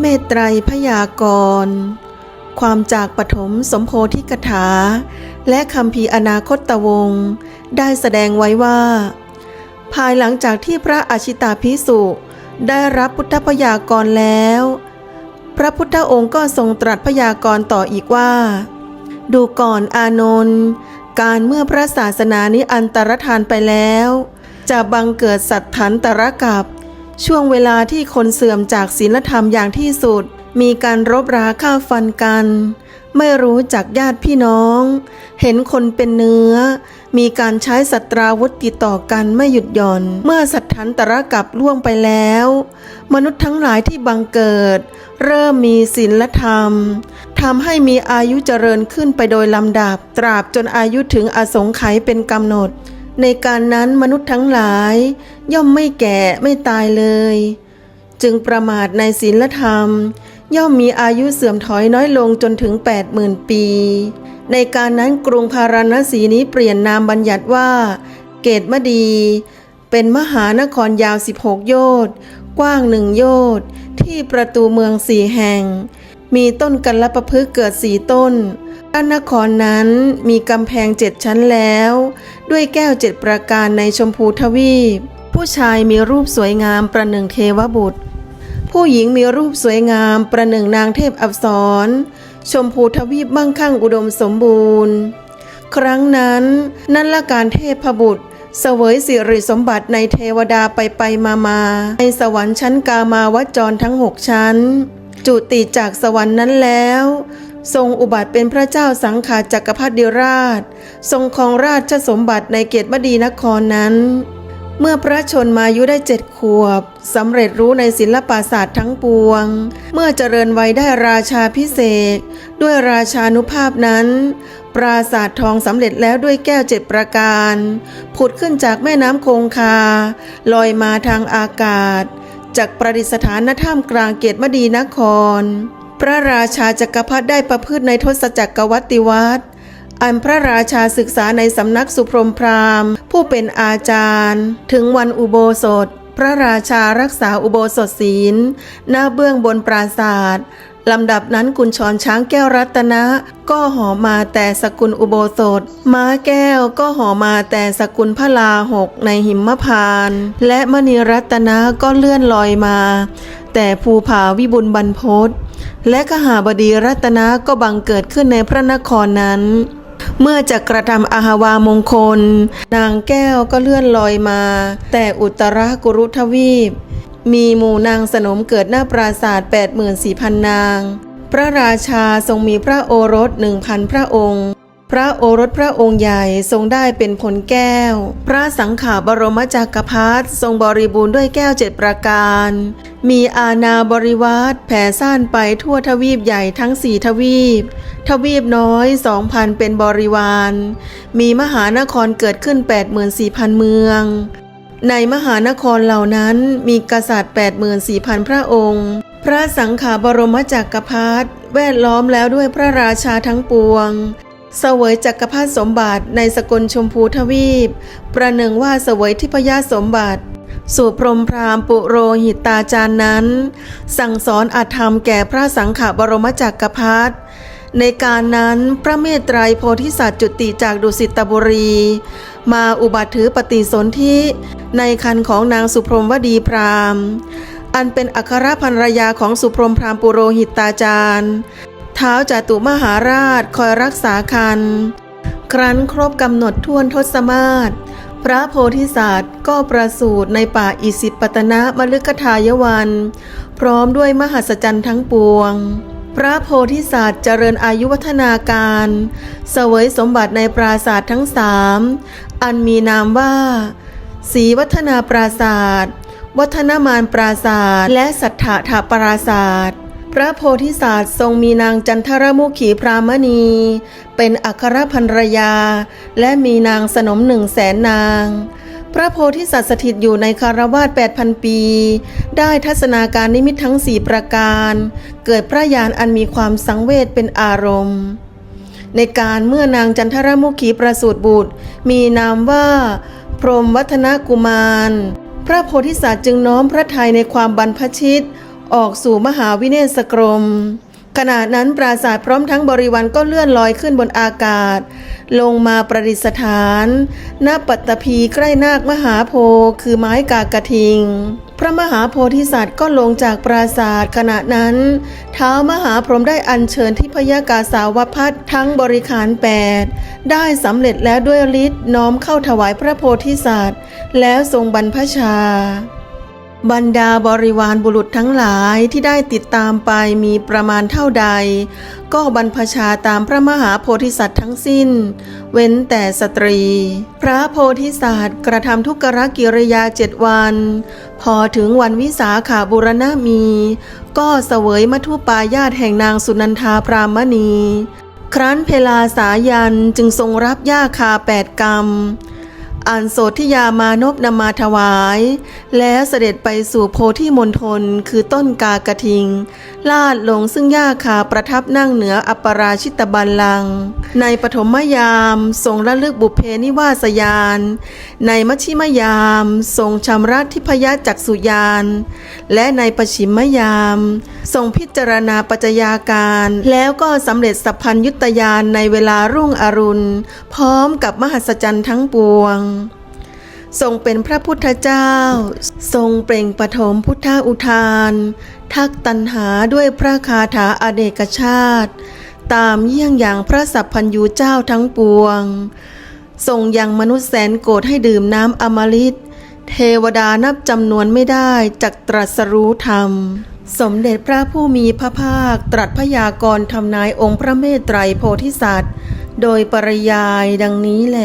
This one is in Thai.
เมตไตรพยากรณ์ความจากปฐมสมโพธิกถา และคำพีอนาคตตวงได้แสดงไว้ว่า ภายหลังจากที่พระอาชิตาภิสุได้รับพุทธพยากรณ์แล้ว พระพุทธองค์ก็ทรงตรัสพยากรณ์ต่ออีกว่า ดูก่อนอานนท์การเมื่อพระศาสนานี้อันตรธานไปแล้ว จะบังเกิดสัตถันตรกับ ช่วงเวลาที่คนเสื่อมจากศีลธรรมอย่างที่สุด มีการรบราฆ่าฟันกัน ไม่รู้จักญาติพี่น้อง เห็นคนเป็นเนื้อ มีการใช้สัตราวุธติดต่อกันไม่หยุดหย่อน เมื่อสัตว์ทันตรกับล่วงไปแล้ว มนุษย์ทั้งหลายที่บังเกิด เริ่มมีศีลธรรมทำให้มีอายุเจริญขึ้นไปโดยลำดับ ตราบจนอายุถึงอสงไขยเป็นกำหนด ในการนั้นมนุษย์ทั้งหลาย ย่อมไม่แก่ไม่ตายเลย จึงประมาทในศีลธรรม ย่อมมีอายุเสื่อมถอยน้อยลงจนถึง 80,000 ปี ในการนั้นกรุงพาราณสีนี้เปลี่ยนนามบัญญัติว่า เกตมดี เป็นมหานครยาว 16 โยชน์กว้างหนึ่งโยชน์ที่ประตูเมืองสี่แห่ง มีต้นกันละประพฤกษเกิดสีต้น พระนครนั้นมีกำแพงเจ็ดชั้นแล้ว ด้วยแก้วเจ็ดประการในชมพูทวีป ผู้ชายมีรูปสวยงามประหนึ่งเทวบุตร ผู้หญิงมีรูปสวยงามประหนึ่งนางเทพอับสร ชมพูทวีปมั่งคั่งอุดมสมบูรณ์ ครั้งนั้นนั่นละการเทพบุตร เสวยสิริสมบัติในเทวดาไปไปมามาในสวรรค์ชั้นกามาวจรทั้งหกชั้น จุติจากสวรรค์นั้นแล้ว ทรงอุบัติเป็นพระเจ้าสังขารจักรพรรดิราช ทรงครองราชสมบัติในเกตมดีนครนั้น เมื่อพระชนมายุได้เจ็ดขวบสำเร็จรู้ในศิลปศาสตร์ทั้งปวง เมื่อเจริญวัยได้ราชาพิเศษ ด้วยราชานุภาพนั้น ปราสาททองสำเร็จแล้วด้วยแก้วเจ็ดประการ ผุดขึ้นจากแม่น้ำคงคา ลอยมาทางอากาศจากประดิษฐานณถ้ำกลางเกตมดีนคร พระราชาจักรพรรดิได้ประพฤติในทศจักรวัติวัตรอันพระราชาศึกษาในสำนักสุพรหมพราหมณ์ ผู้เป็นอาจารย์ ถึงวันอุโบสถ พระราชารักษาอุโบสถศีล หน้าเบื้องบนปราศาสตร์ลำดับนั้นกุญชรช้างแก้วรัตนะ ก็หอมาแต่สกุลอุโบสถ ม้าแก้วก็หอมาแต่สกุลพระลาหกในหิมพาน และมณีรัตนะก็เลื่อนลอยมา แต่ภูผาวิบุญบรรพตและขหาบดีรัตนะก็บังเกิดขึ้นในพระนครนั้น เมื่อจะกระทำอาหาวามงคล นางแก้วก็เลื่อนลอยมา แต่อุตรกุรุทวีป มีหมู่นางสนมเกิดหน้าปราศาสตร์84,000 นาง พระราชาทรงมีพระโอรสหนึ่งพันพระองค์ พระโอรสพระองค์ใหญ่ทรงได้เป็นผลแก้ว พระสังขาบรมจักรพรรดิทรงบริบูรณ์ด้วยแก้วเจ็ดประการ มีอาณาบริวารแผ่ซ่านไปทั่วทวีปใหญ่ทั้งสี่ทวีป ทวีปน้อยสองพันเป็นบริวาร มีมหานครเกิดขึ้น84,000 เมือง ในมหานครเหล่านั้นมีกษัตริย์ 84,000 พระองค์ พระสังขาบรมจักรพรรดิแวดล้อมแล้วด้วยพระราชาทั้งปวง เสวยจักรพรรดิสมบัติในสกลชมพูทวีป ประหนึ่งว่าเสวยทิพยสมบัติ สู่พรหมพราหมณ์ปุโรหิตาจารย์นั้น สั่งสอนอาธรรมแก่พระสังขบรมจักรพรรดิในการนั้นพระเมตไตรโพธิสัตว์จุติจากดุสิตบุรี มาอุบัติถือปฏิสนธิในคันของนางสุพรหมวดีพราหมณ์อันเป็นอัครภรรยาของสุพรหมพราหมณ์ปุโรหิตาจารย์ ท้าวจตุมหาราชคอยรักษาคัน ครั้นครบกำหนดท่วนทศมาศพระโพธิสัตว์ก็ประสูติในป่าอิสิปตนะมฤคทายวัน พร้อมด้วยมหัศจรรย์ทั้งปวง พระโพธิสัตว์เจริญอายุวัฒนาการ เสวยสมบัติในปราศาสตร์ทั้งสามอันมีนามว่าศีวัฒนาปราศาสตร์วัฒนามานปราศาสตร์และสัทธาถาปราศาสตร์ พระโพธิสัตว์ทรงมีนางจันทรมุขีพรามณี เป็นอัครภรรยา และมีนางสนมหนึ่งแสนนาง พระโพธิสัตว์สถิตอยู่ในคารวาส8,000 ปี ได้ทัศนาการนิมิตทั้งสี่ประการ เกิดพระญาณอันมีความสังเวชเป็นอารมณ์ ในการเมื่อนางจันทรมุขีประสูติบุตร มีนามว่า พรหมวัฒนกุมาร พระโพธิสัตว์จึงน้อมพระทัยในความบรรพชิต ออกสู่มหาวิเนศกรม ขณะนั้นปราสาทพร้อมทั้งบริวารก็เลื่อนลอยขึ้นบนอากาศ ลงมาประดิษฐานณปัตตภีใกล้นาคมหาโพคือไม้กากระทิง พระมหาโพธิสัตว์ก็ลงจากปราสาทขณะนั้น เท้ามหาพรหมได้อัญเชิญที่พยากาสาวพัดทั้งบริขารแปดได้สำเร็จแล้วด้วยฤทธิ์น้อมเข้าถวายพระโพธิสัตว์ แล้วทรงบรรพชา บรรดาบริวารบุรุษทั้งหลายที่ได้ติดตามไปมีประมาณเท่าใด ก็บรรพชาตามพระมหาโพธิสัตว์ทั้งสิ้น เว้นแต่สตรี พระโพธิสัตว์กระทำทุกขกิริยาเจ็ดวัน พอถึงวันวิสาขาบุรณมี ก็เสวยมัทุปายาตแห่งนางสุนันทาพรามณี ครั้นเพลาสายันจึงทรงรับยาคาแปดกรรม อันโสธิยามานพนำมาถวาย แล้วเสด็จไปสู่โพธิมณฑลคือต้นกากระทิง ลาดลงซึ่งย่าคาประทับนั่งเหนืออัปปราชิตบัลลัง ในปฐมยามทรงระลึกบุเพนิวาสยาน ในมัชิมยามทรงชำระทิพยจักสุยาน และในปชิมยาม ทรงพิจารณาปัจจัยาการ แล้วก็สำเร็จสัพพัญยุตยานในเวลารุ่งอรุณ พร้อมกับมหัศจรรย์ทั้งปวง ทรงเป็นพระพุทธเจ้า ทรงเปล่งปฐมพุทธอุทาน ทักตันหาด้วยพระคาถาอเนกชาติ ตามเยี่ยงอย่างพระสัพพัญญูเจ้าทั้งปวง ทรงยังมนุษย์แสนโกรธให้ดื่มน้ำอมฤตเทวดานับจำนวนไม่ได้จักตรัสรู้ธรรม สมเด็จพระผู้มีพระภาคตรัสพยากรณ์ทำนายองค์พระเมตไตรโพธิสัตว์ โดยปริยายดังนี้แล